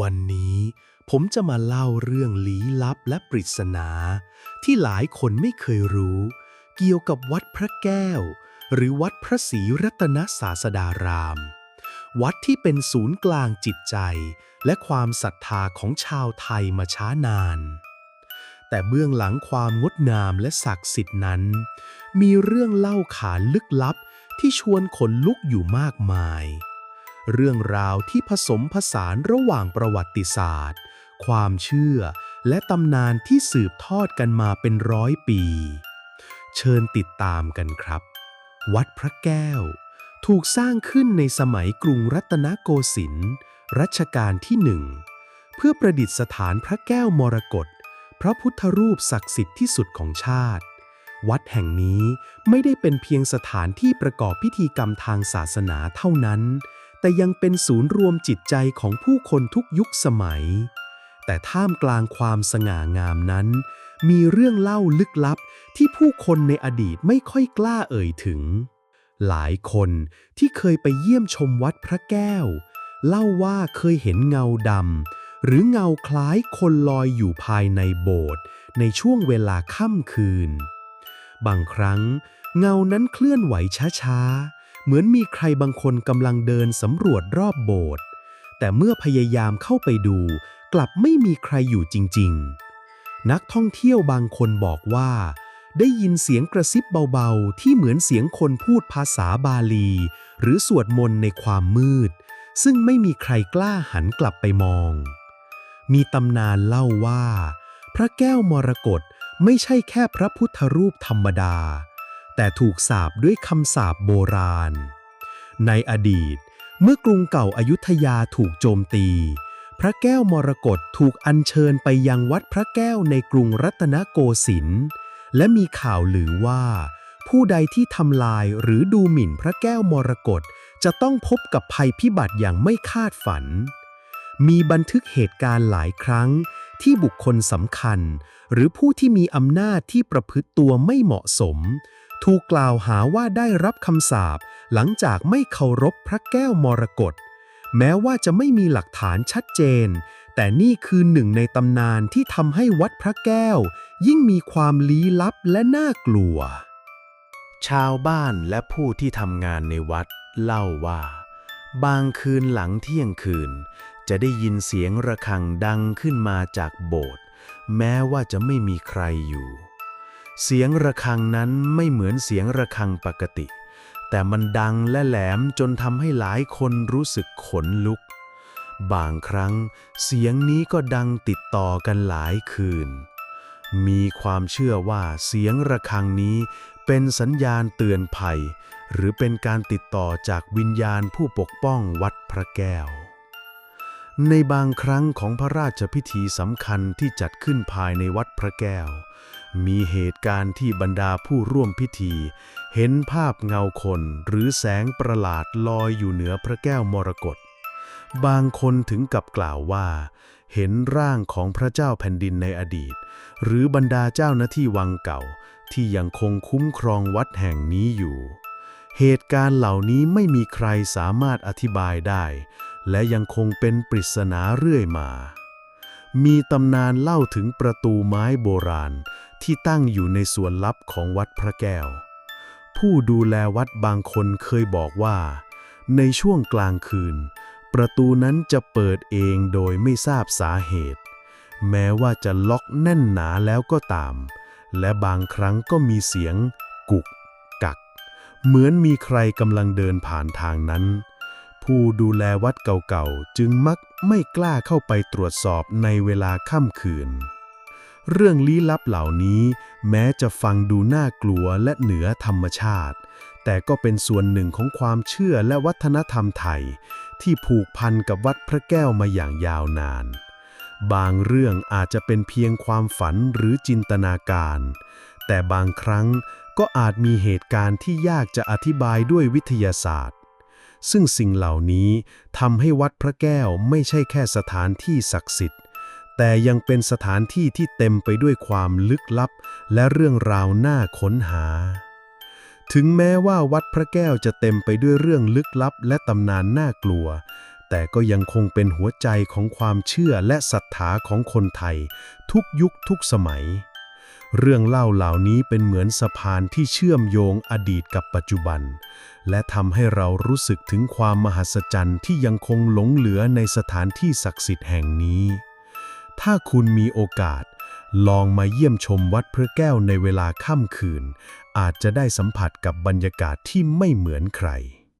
วันนี้ผมจะมาเล่าเรื่องลี้ลับและปริศนา ที่หลายคนไม่เคยรู้ เกี่ยวกับวัดพระแก้ว หรือวัดพระศรีรัตนศาสดาราม วัดที่เป็นศูนย์กลางจิตใจ และความศรัทธาของชาวไทยมาช้านาน แต่เบื้องหลังความงดงามและศักดิ์สิทธิ์นั้น มีเรื่องเล่าขานลึกลับที่ชวนขนลุกอยู่มากมาย เรื่องราวที่ผสมผสานระหว่างประวัติศาสตร์ ความเชื่อ และตำนานที่สืบทอดกันมาเป็นร้อยปี เชิญติดตามกันครับ วัดพระแก้ว ถูกสร้างขึ้นในสมัยกรุงรัตนโกสินทร์รัชกาลที่หนึ่ง เพื่อประดิษฐานพระแก้วมรกตพระพุทธรูปศักดิ์สิทธิ์ที่สุดของชาติ วัดแห่งนี้ไม่ได้เป็นเพียงสถานที่ประกอบพิธีกรรมทางศาสนาเท่านั้น แต่ยังเป็นศูนย์รวมจิตใจของผู้คนทุกยุคสมัย แต่ท่ามกลางความสง่างามนั้น มีเรื่องเล่าลึกลับที่ผู้คนในอดีตไม่ค่อยกล้าเอ่ยถึง หลายคนที่เคยไปเยี่ยมชมวัดพระแก้ว เล่าว่าเคยเห็นเงาดำหรือเงาคล้ายคนลอยอยู่ภายในโบสถ์ในช่วงเวลาค่ำคืน บางครั้ง เงานั้นเคลื่อนไหวช้าๆ เหมือนมีใครบางคนกำลังเดินสำรวจรอบโบสถ์แต่เมื่อพยายามเข้าไปดู กลับไม่มีใครอยู่จริง ๆ นักท่องเที่ยวบางคนบอกว่า ได้ยินเสียงกระซิบเบาๆ ที่เหมือนเสียงคนพูดภาษาบาลี หรือสวดมนต์ในความมืด ซึ่งไม่มีใครกล้าหันกลับไปมอง มีตำนานเล่าว่า พระแก้วมรกตไม่ใช่แค่พระพุทธรูปธรรมดา แต่ถูกสาปด้วยคำสาปโบราณ ในอดีต เมื่อกรุงเก่าอายุทยาถูกโจมตี พระแก้วมรกตถูกอัญเชิญไปยังวัดพระแก้วในกรุงรัตนโกสินทร์และมีข่าวหลือว่า ผู้ใดที่ทำลายหรือดูหมิ่นพระแก้วมรกตจะต้องพบกับภัยพิบัติอย่างไม่คาดฝัน มีบันทึกเหตุการณ์หลายครั้งที่บุคคลสำคัญ หรือผู้ที่มีอำนาจที่ประพฤติตัวไม่เหมาะสม ถูกกล่าวหาว่าได้รับคำสาปหลังจากไม่เคารพพระแก้วมรกตแม้ว่าจะไม่มีหลักฐานชัดเจน แต่นี่คือหนึ่งในตำนานที่ทำให้วัดพระแก้ว ยิ่งมีความลี้ลับและน่ากลัว ชาวบ้านและผู้ที่ทำงานในวัดเล่าว่า บางคืนหลังเที่ยงคืน จะได้ยินเสียงระฆังดังขึ้นมาจากโบสถ์แม้ว่าจะไม่มีใครอยู่ เสียงระฆังนั้นไม่เหมือนเสียงระฆังปกติ แต่มันดังและแหลมจนทำให้หลายคนรู้สึกขนลุก บางครั้งเสียงนี้ก็ดังติดต่อกันหลายคืน มีความเชื่อว่าเสียงระฆังนี้เป็นสัญญาณเตือนภัย หรือเป็นการติดต่อจากวิญญาณผู้ปกป้องวัดพระแก้ว ในบางครั้งของพระราชพิธีสำคัญที่จัดขึ้นภายในวัดพระแก้ว มีเหตุการณ์ที่บรรดาผู้ร่วมพิธี เห็นภาพเงาคนหรือแสงประหลาดลอยอยู่เหนือพระแก้วมรกตบางคนถึงกับกล่าวว่า เห็นร่างของพระเจ้าแผ่นดินในอดีต หรือบรรดาเจ้าหน้าที่วังเก่า ที่ยังคงคุ้มครองวัดแห่งนี้อยู่ เหตุการณ์เหล่านี้ไม่มีใครสามารถอธิบายได้ และยังคงเป็นปริศนาเรื่อยมา มีตำนานเล่าถึงประตูไม้โบราณ ที่ตั้งอยู่ในส่วนลับของวัดพระแก้ว ผู้ดูแลวัดบางคนเคยบอกว่า ในช่วงกลางคืน ประตูนั้นจะเปิดเองโดยไม่ทราบสาเหตุ แม้ว่าจะล็อกแน่นหนาแล้วก็ตาม และบางครั้งก็มีเสียง กุก กัก เหมือนมีใครกำลังเดินผ่านทางนั้น ผู้ดูแลวัดเก่าๆจึงมักไม่กล้าเข้าไปตรวจสอบในเวลาค่ำคืน เรื่องลี้ลับเหล่านี้แม้จะฟังดูน่ากลัวและเหนือธรรมชาติ แต่ก็เป็นส่วนหนึ่งของความเชื่อและวัฒนธรรมไทย ที่ผูกพันกับวัดพระแก้วมาอย่างยาวนาน บางเรื่องอาจจะเป็นเพียงความฝันหรือจินตนาการ แต่บางครั้งก็อาจมีเหตุการณ์ที่ยากจะอธิบายด้วยวิทยาศาสตร์ ซึ่งสิ่งเหล่านี้ทำให้วัดพระแก้วไม่ใช่แค่สถานที่ศักดิ์สิทธิ์ แต่ยังเป็นสถานที่ที่เต็มไปด้วยความลึกลับ และเรื่องราวน่าค้นหา ถึงแม้ว่าวัดพระแก้วจะเต็มไปด้วยเรื่องลึกลับ และตำนานน่ากลัว แต่ก็ยังคงเป็นหัวใจของความเชื่อและศรัทธาของคนไทย ทุกยุคทุกสมัย เรื่องเล่าเหล่านี้เป็นเหมือนสะพานที่เชื่อมโยงอดีตกับปัจจุบัน และทำให้เรารู้สึกถึงความมหัศจรรย์ที่ยังคงหลงเหลือในสถานที่ศักดิ์สิทธิ์แห่งนี้ ถ้าคุณมีโอกาส ลองมาเยี่ยมชมวัดพระแก้วในเวลาค่ำคืน อาจจะได้สัมผัสกับบรรยากาศที่ไม่เหมือนใคร